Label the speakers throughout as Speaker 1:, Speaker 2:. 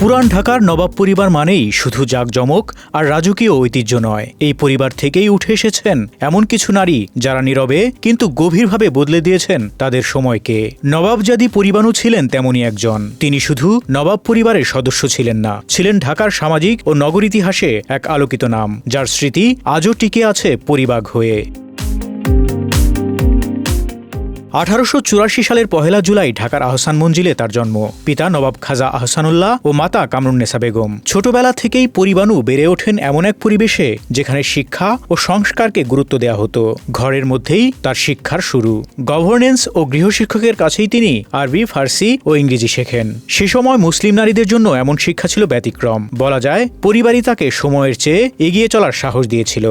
Speaker 1: পুরান ঢাকার নবাব পরিবার মানেই শুধু জাঁকজমক আর রাজকীয় ঐতিহ্য নয়। এই পরিবার থেকেই উঠে এসেছেন এমন কিছু নারী যারা নীরবে কিন্তু গভীরভাবে বদলে দিয়েছেন তাদের সময়কে। নবাবজাদি পরিবাণু ছিলেন তেমনই একজন। তিনি শুধু নবাব পরিবারের সদস্য ছিলেন না, ছিলেন ঢাকার সামাজিক ও নগর ইতিহাসে এক আলোকিত নাম, যার স্মৃতি আজও টিকে আছে পরিবাগ হয়ে। আঠারোশো চুরাশি সালের পহেলা জুলাই ঢাকার আহসান মঞ্জিলে তার জন্ম। পিতা নবাব খাজা আহসানুল্লাহ ও মাতা কামরুন্নেসা বেগম। ছোটবেলা থেকেই পরিবাণু বেড়ে ওঠেন এমন এক পরিবেশে যেখানে শিক্ষা ও সংস্কারকে গুরুত্ব দেওয়া হতো। ঘরের মধ্যেই তার শিক্ষার শুরু। গভর্নেন্স ও গৃহশিক্ষকের কাছেই তিনি আরবি, ফার্সি ও ইংরেজি শেখেন। সে সময় মুসলিম নারীদের জন্য এমন শিক্ষা ছিল ব্যতিক্রম। বলা যায়, পরিবারই তাকে সময়ের চেয়ে এগিয়ে চলার সাহস দিয়েছিল।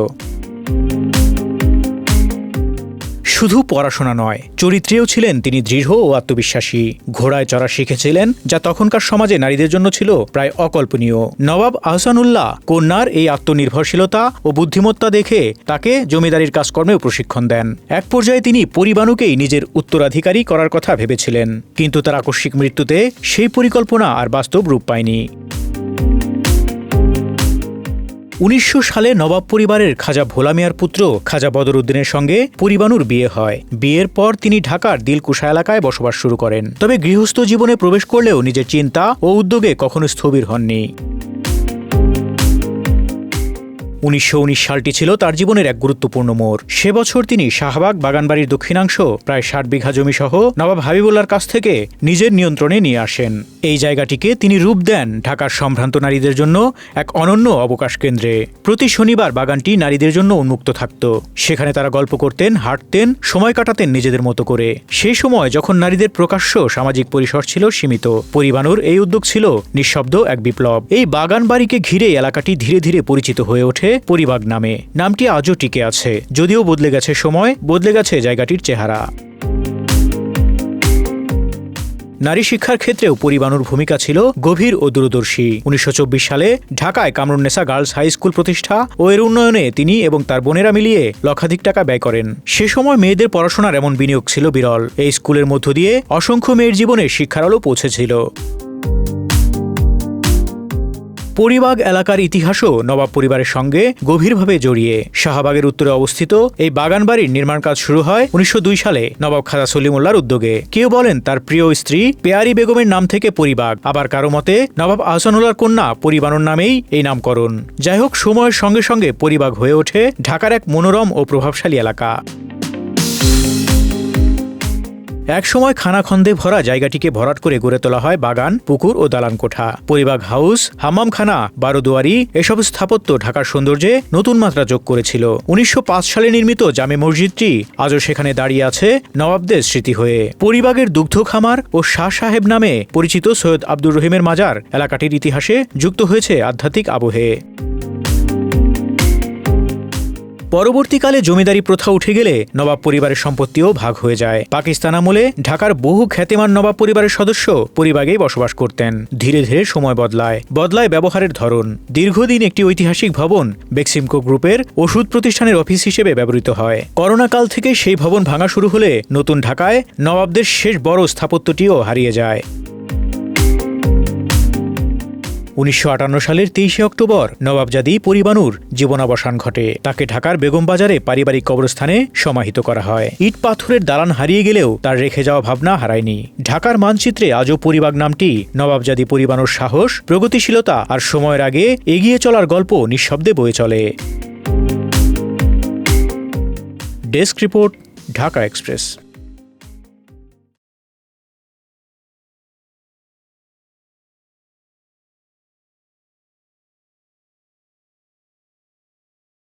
Speaker 1: শুধু পড়াশোনা নয়, চরিত্রেও ছিলেন তিনি দৃঢ় ও আত্মবিশ্বাসী। ঘোড়ায় চড়া শিখেছিলেন, যা তখনকার সমাজে নারীদের জন্য ছিল প্রায় অকল্পনীয়। নবাব আহসানুল্লাহ কন্যার এই আত্মনির্ভরশীলতা ও বুদ্ধিমত্তা দেখে তাকে জমিদারির কাজকর্মেও প্রশিক্ষণ দেন। এক পর্যায়ে তিনি পরিবাণুকেই নিজের উত্তরাধিকারী করার কথা ভেবেছিলেন, কিন্তু তার আকস্মিক মৃত্যুতে সেই পরিকল্পনা আর বাস্তব রূপ পায়নি। উনিশশো সালে নবাব পরিবারের খাজা ভোলা মিয়ার পুত্র খাজা বদরুদ্দিনের সঙ্গে পরিবানুর বিয়ে হয়। বিয়ের পর তিনি ঢাকার দিলকুশা এলাকায় বসবাস শুরু করেন। তবে গৃহস্থ জীবনে প্রবেশ করলেও নিজের চিন্তা ও উদ্যোগে কখনো স্থবির হননি। উনিশশো উনিশ সালটি ছিল তার জীবনের এক গুরুত্বপূর্ণ মোড়। সে বছর তিনি শাহবাগ বাগানবাড়ির দক্ষিণাংশ, প্রায় ষাট বিঘা জমি সহ নবাব হাবিবুল্লার কাছ থেকে নিজের নিয়ন্ত্রণে নিয়ে আসেন। এই জায়গাটিকে তিনি রূপ দেন ঢাকার সম্ভ্রান্ত নারীদের জন্য এক অনন্য অবকাশ কেন্দ্রে। প্রতি শনিবার বাগানটি নারীদের জন্য উন্মুক্ত থাকত। সেখানে তারা গল্প করতেন, হাঁটতেন, সময় কাটাতেন নিজেদের মতো করে। সেই সময় যখন নারীদের প্রকাশ্য সামাজিক পরিসর ছিল সীমিত, পরিবানুর এই উদ্যোগ ছিল নিঃশব্দ এক বিপ্লব। এই বাগান বাড়িকে ঘিরে এলাকাটি ধীরে ধীরে পরিচিত হয়ে ওঠে পরিবাগ নামে। নামটি আজও টিকে আছে, যদিও বদলে গেছে সময়, বদলে গেছে জায়গাটির চেহারা। নারী শিক্ষার ক্ষেত্রেও পরিবাণুর ভূমিকা ছিল গভীর ও দূরদর্শী। উনিশশো চব্বিশ সালে ঢাকায় কামরুন্নেসা গার্লস হাই স্কুল প্রতিষ্ঠা ও এর উন্নয়নে তিনি এবং তার বোনেরা মিলিয়ে লক্ষাধিক টাকা ব্যয় করেন। সে সময় মেয়েদের পড়াশোনার এমন বিনিয়োগ ছিল বিরল। এই স্কুলের মধ্য দিয়ে অসংখ্য মেয়ের জীবনে শিক্ষার আলো পৌঁছেছিল। পরিবাগ এলাকার ইতিহাসও নবাব পরিবারের সঙ্গে গভীরভাবে জড়িয়ে। শাহবাগের উত্তরে অবস্থিত এই বাগান বাড়ির নির্মাণ কাজ শুরু হয় উনিশশো দুই সালে নবাব খাজা সলিমুল্লার উদ্যোগে। কেউ বলেন তার প্রিয় স্ত্রী পেয়ারি বেগমের নাম থেকে পরিবাগ। আবার কারও মতে নবাব আহসানুল্লার কন্যা পরিবানোর নামেই এই নামকরণ। যাই হোক সময়ের সঙ্গে সঙ্গে পরিবাগ হয়ে ওঠে ঢাকার এক মনোরম ও প্রভাবশালী এলাকা। এক সময় খানাখন্দে ভরা জায়গাটিকে ভরাট করে গড়ে তোলা হয় বাগান, পুকুর ও দালান কোঠা পরিবাগ হাউস হামামখানা বারোদুয়ারি এসব স্থাপত্য ঢাকার সৌন্দর্যে নতুন মাত্রা যোগ করেছিল। উনিশশো পাঁচ সালে নির্মিত জামে মসজিদটি আজও সেখানে দাঁড়িয়ে আছে নবাবদের স্মৃতি হয়ে। পরিবাগের দুগ্ধ খামার ও শাহ সাহেব নামে পরিচিত সৈয়দ আব্দুর রহিমের মাজার এলাকাটির ইতিহাসে যুক্ত হয়েছে আধ্যাত্মিক আবহে। পরবর্তীকালে জমিদারি প্রথা উঠে গেলে নবাব পরিবারের সম্পত্তিও ভাগ হয়ে যায়। পাকিস্তান আমলে ঢাকার বহু খ্যাতিমান নবাব পরিবারের সদস্য পরিবাগেই বসবাস করতেন। ধীরে ধীরে সময় বদলায় বদলায় ব্যবহারের ধরন। দীর্ঘদিন একটি ঐতিহাসিক ভবন বেক্সিমকো গ্রুপের ওষুধ প্রতিষ্ঠানের অফিস হিসেবে ব্যবহৃত হয়। করোনাকাল থেকে সেই ভবন ভাঙা শুরু হলে নতুন ঢাকায় নবাবদের শেষ বড় স্থাপত্যটিও হারিয়ে যায়। উনিশশো আটান্ন সালের তেইশে অক্টোবর নবাবজাদি পরিবানুর জীবনাবসান ঘটে। তাকে ঢাকার বেগম বাজারে পারিবারিক কবরস্থানে সমাহিত করা হয়। ইট পাথরের দালান হারিয়ে গেলেও তার রেখে যাওয়া ভাবনা হারায়নি। ঢাকার মানচিত্রে আজও পরিবাগ নামটি নবাবজাদি পরিবানুর সাহস, প্রগতিশীলতা আর সময়ের আগে এগিয়ে চলার গল্প নিঃশব্দে বয়ে চলে। Desk report, Dhaka express.